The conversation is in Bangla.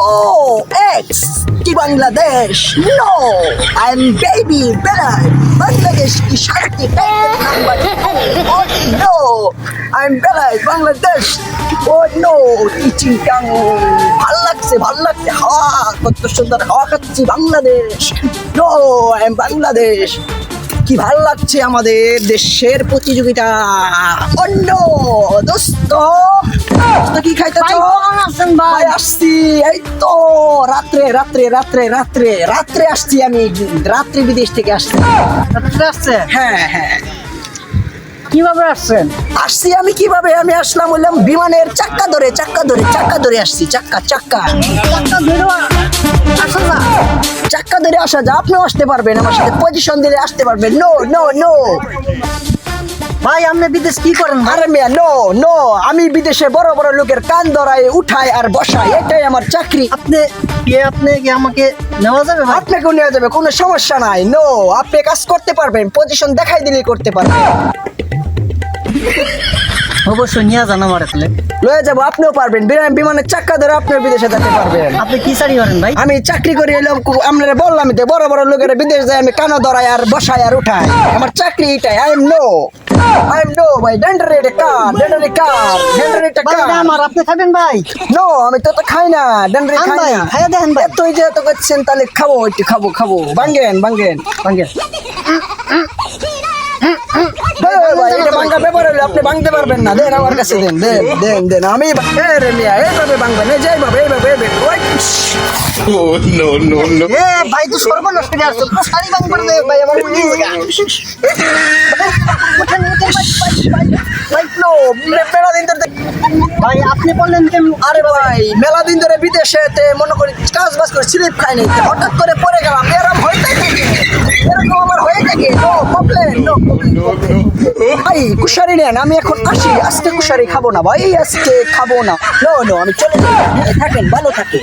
Oh, X কি Bangladesh? No I am baby বেলার বাংলাদেশ কি শান্তি নো আই এম বেলার বাংলাদেশ। ও নো টিচিং কাং ভালো লাগছে ভালো লাগছে। হাওয়া কত সুন্দর হাওয়া খাচ্ছি Bangladesh. No I am Bangladesh. কি ভালো লাগছে আমাদের দেশের প্রতিযোগিতা। অন্য দোস্ত। কি ভাই, আসছি। এই তো রাত্রে রাত্রে রাত্রে রাত্রে রাত্রে আসছি আমি রাত্রে বিদেশ থেকে আসছি। রাত্রে আসছেন? হ্যাঁ হ্যাঁ। কীভাবে আসছেন? আসছি আমি কীভাবে? আমি আসলাম বললাম বিমানের চাক্কা ধরে চাক্কা ধরে চাক্কা ধরে আসছি চাক্কা চাক্কা। একটা বেরো আসো না। চাক্কা ধরে আসা যা আপনিও আসতে পারবেন আমার সাথে। পজিশন দিলে আসতে পারবেন। নো নো নো ভাই আপনি বিদেশ কি করেন আরে মিয়া নো নো আমি বিদেশে বড় বড় লোকের কান ধরাই উঠাই আর বসাই এটাই আমার চাকরি। আপনি কি আপনি কি আমাকে নেওয়া যাবে আপনাকেও নিয়ে যাবে কোনো সমস্যা নাই। নো আপনি কাজ করতে পারবেন পজিশন দেখাই দিলেই করতে পারবেন। অবশ্যই নিয়ে যান আমার আসলে লয়ে যাব আপনিও পারবেন। বিমান বিমানের চাক্কা ধরে আপনিও বিদেশে যেতে পারবেন। আপনি কি চাকরি করেন ভাই? আমি চাকরি করি এলাম আপনারা বললাম তো বড় বড় লোকেরা বিদেশ যায় আমি কানো ধরাই আর বসাই আর উঠাই আমার চাকরি এটাই আই এম নো ভাই ডেন্ডারে কার ডেন্ডারে কার ডেন্ডারে এটা কার আমার আপনি খাবেন ভাই? নো আমি তো তো খাই না ডেন্ডারে খাই না। খাইয়া দেখেন ভাই। তুই যে তো করছেন তাহলে খাব একটু খাব খাব। বাঙ্গেন বাঙ্গেন বাঙ্গেন। এটা আপনি ভাঙতে পারবেন না। দেন আমার কাছে দেন দেন দেন দেন। আমি এইভাবে ভাঙবেন এই যে এইভাবে এ ভাই তো সর্বনাশ করে আসছো তো শাড়ি ভাঙ করে দেবে ভাই আমার আপনি বললেন যে আরে ভাই মেলা দিন ধরে বিদেশে তে মনে করি কাজ বাজ করে স্লিপ খাই নাই। তে হঠাৎ করে পড়ে গেলাম। এরকম হয়ে থাকে এরকম আমার হয়ে থাকে নো ভাই কুশারি নেন আমি এখন আসি। আজকে কুশারি খাব না ভাই আজকে খাব না। নো নো আমি চলে যাই থাকেন ভালো থাকেন।